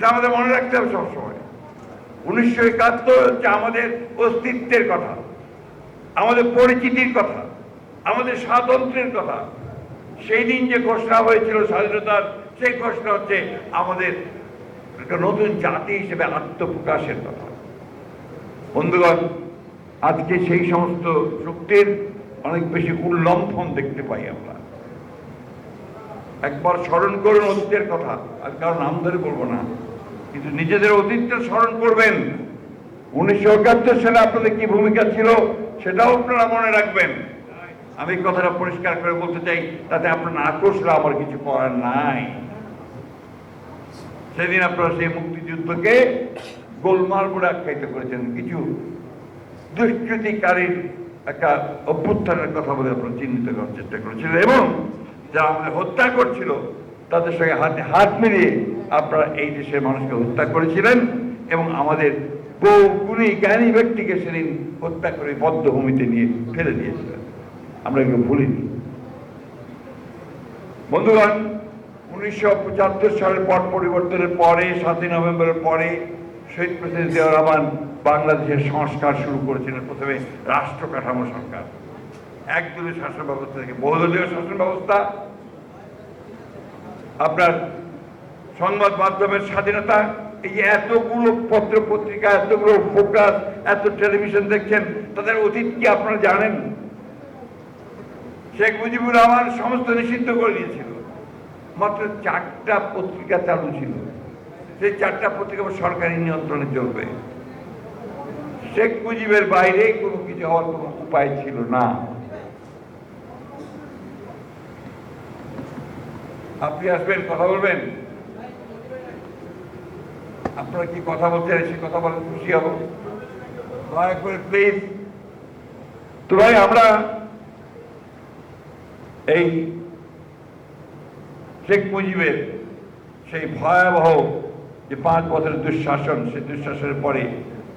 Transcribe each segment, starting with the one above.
আমাদের মনে রাখতে হবে সবসময়। উনিশশো একাত্তর হচ্ছে আমাদের অস্তিত্বের কথা, আমাদের পরিচিতির কথা, আমাদের স্বাতন্ত্র্যের কথা। সেই দিন যে ঘোষণা হয়েছিল স্বাধীনতার, সেই ঘোষণা হচ্ছে আমাদের একটা নতুন জাতি হিসেবে আত্মপ্রকাশের কথা। বন্ধুগণ, আজকে সেই সমস্ত শক্তির অনেক বেশি উল্লম্ফন দেখতে পাই আমরা। একবার স্মরণ করুন অতীতের কথা, আর কারণ নাম ধরে বলব না। কিন্তু নিজেদের অতীতটা স্মরণ করবেন। উনিশশো একাত্তর সালে আপনাদের কি ভূমিকা ছিল, সেটাও আপনারা মনে রাখবেন। আমি কথাটা পরিষ্কার করে বলতে চাই, তাতে আপনার কষলে আমার কিছু করার নাই। সেদিন আপনারা সেই মুক্তিযুদ্ধকে গোলমাল বলে আখ্যায়িত করেছেন। কিছু দুষ্কৃতিকারীর একটা অভ্যুত্থানের কথা বলে আপনারা চিহ্নিত করার চেষ্টা করেছিলেন। এবং যারা হত্যা করছিল, তাদের সঙ্গে হাতে হাত মিলিয়ে আপনারা এই দেশের মানুষকে হত্যা করেছিলেন এবং আমাদের বহু গুণী জ্ঞানী ব্যক্তিকে সেদিন হত্যা করে বদ্ধভূমিতে নিয়ে ফেলে দিয়েছিলেন। আমরা এগুলো ভুলিনি। বন্ধুগণ, উনিশশো পঁচাত্তর সালের পট পরিবর্তনের পরে, সাতই নভেম্বরের পরে শহীদ প্রেসিডেন্ট জিয়াউর রহমান বাংলাদেশের সংস্কার শুরু করেছিলেন প্রথমে রাষ্ট্র কাঠামো সরকার। একদলীয় শাসন ব্যবস্থা থেকে বহুদলীয় শাসন ব্যবস্থা আপনার সংবাদ মাধ্যমের স্বাধীনতা, এই যে এতগুলো পত্র পত্রিকা, এতগুলো ফোকাস, এত টেলিভিশন দেখছেন, তাদের অতীত কি আপনারা জানেন? শেখ মুজিবুর রহমান সমস্ত নিষিদ্ধ করে দিয়েছিল। মাত্র চারটা পত্রিকা চালু ছিল। সেই চারটা পত্রিকা সরকারি নিয়ন্ত্রণে চলবে। শেখ মুজিবের বাইরে কোনো কিছু হওয়ার কোনো উপায় ছিল না। আপনি আসবেন, কথা বলবেন? আপনারা কি কথা বলতে এসে কথা বলেন খুশি হব। দয়া করে প্লিজ তো ভাই আমরা এই শেখ মুজিবের সেই ভয়াবহ যে পাঁচ বছরের দুঃশাসন, সেই দুঃশাসনের পরে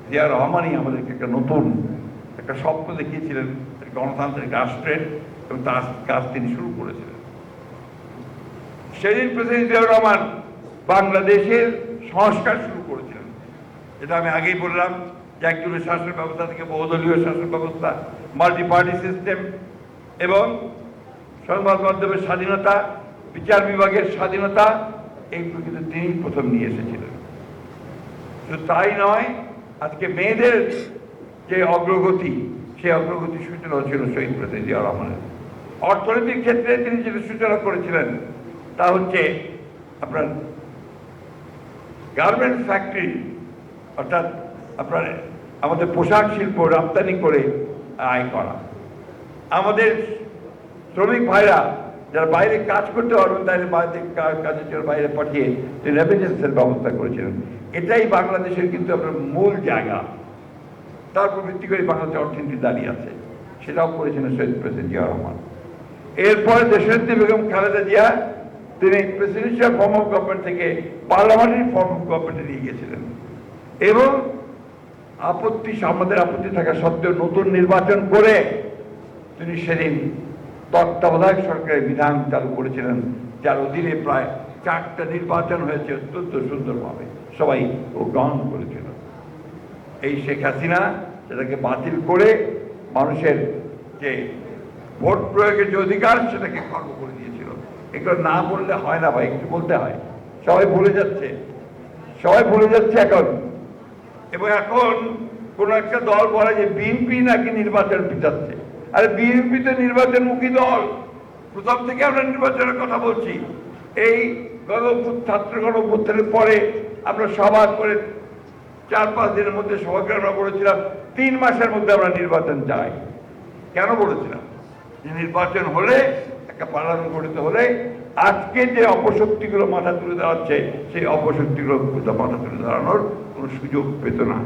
জিয়া রহমানই আমাদেরকে একটা নতুন একটা স্বপ্ন দেখিয়েছিলেন গণতান্ত্রিক রাষ্ট্রের, এবং তার কাজ তিনি শুরু করেছিলেন। সেদিন প্রেসিডেন্ট জিয়াউর রহমান বাংলাদেশের সংস্কার শুরু করেছিলেন। এটা আমি আগেই বললাম যে একজনের শাসন ব্যবস্থা থেকে বহুদলীয় শাসন ব্যবস্থা মাল্টি পার্টি সিস্টেম এবং সংবাদ মাধ্যমের স্বাধীনতা, বিচার বিভাগের স্বাধীনতা, এইগুলো কিন্তু তিনি প্রথম নিয়ে এসেছিলেন। শুধু তাই নয়, আজকে মেয়েদের যে অগ্রগতি, সেই অগ্রগতির সূচনা ছিল শহীদ প্রেসিডেন্ট জিয়া রহমানের। অর্থনৈতিক ক্ষেত্রে তিনি যেটা সূচনা করেছিলেন তা হচ্ছে আপনার গার্মেন্টস ফ্যাক্টরি অর্থাৎ আপনার আমাদের পোশাক শিল্প রপ্তানি করে আয় করা। আমাদের শ্রমিক ভাইরা যারা বাইরে কাজ করতে পারবেন, তাদের বাইরে কাজের জন্য বাইরে পাঠিয়ে রেমিটেন্সের ব্যবস্থা করেছিলেন। এটাই বাংলাদেশের কিন্তু আপনার মূল জায়গা। তার উপর ভিত্তি করে বাংলাদেশের অর্থনীতি দাঁড়িয়ে আছে। সেটাও করেছিলেন শহীদ প্রেসিডেন্ট জিয়া রহমান। এরপরে দেশনেত্রী বেগম খালেদা জিয়া তিনি প্রেসিডেন্সিয়াল ফর্ম অফ গভর্নমেন্ট থেকে পার্লামেন্টারি ফর্ম অফ গভর্নমেন্টে নিয়ে গেছিলেন এবং আপত্তি, আমাদের আপত্তি থাকা সত্ত্বেও নতুন নির্বাচন করে তিনি সেদিন তত্ত্বাবধায়ক সরকারের বিধান চালু করেছিলেন, যার অধীনে প্রায় চারটা নির্বাচন হয়েছে অত্যন্ত সুন্দরভাবে। সবাই ও গ্রহণ করেছিল। এই শেখ হাসিনা সেটাকে বাতিল করে মানুষের যে ভোট প্রয়োগের যে অধিকার সেটাকে খর্ব করে দিয়েছিল। এগুলো না বললে হয় না ভাই, একটু বলতে হয়। সবাই ভুলে যাচ্ছে। সবাই ভুলে যাচ্ছে এখন। এবং এখন কোন একটা দল বলে যে বিএনপি নাকি নির্বাচন পিটাচ্ছে। আরে বিএনপি তো নির্বাচনমুখী দল। প্রথম থেকে আমরা নির্বাচনের কথা বলছি। এই ছাত্র গণ অভ্যুত্থানের পরে আমরা সভা করে চার পাঁচ দিনের মধ্যে সবাইকে আমরা বলেছিলাম, তিন মাসের মধ্যে আমরা নির্বাচন চাই। কেন বলেছিলাম? যে নির্বাচন হলে পালন গঠিত হলে আজকে যে অপশক্তিগুলো মাথা তুলে দাঁড়াচ্ছে, সেই অপশক্তিগুলো মাথা তুলে দাঁড়ানোর কোনো সুযোগ পেত না।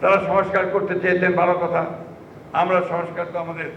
তারা সংস্কার করতে চেয়েছেন, ভালো কথা। আমরা সংস্কার তো আমাদের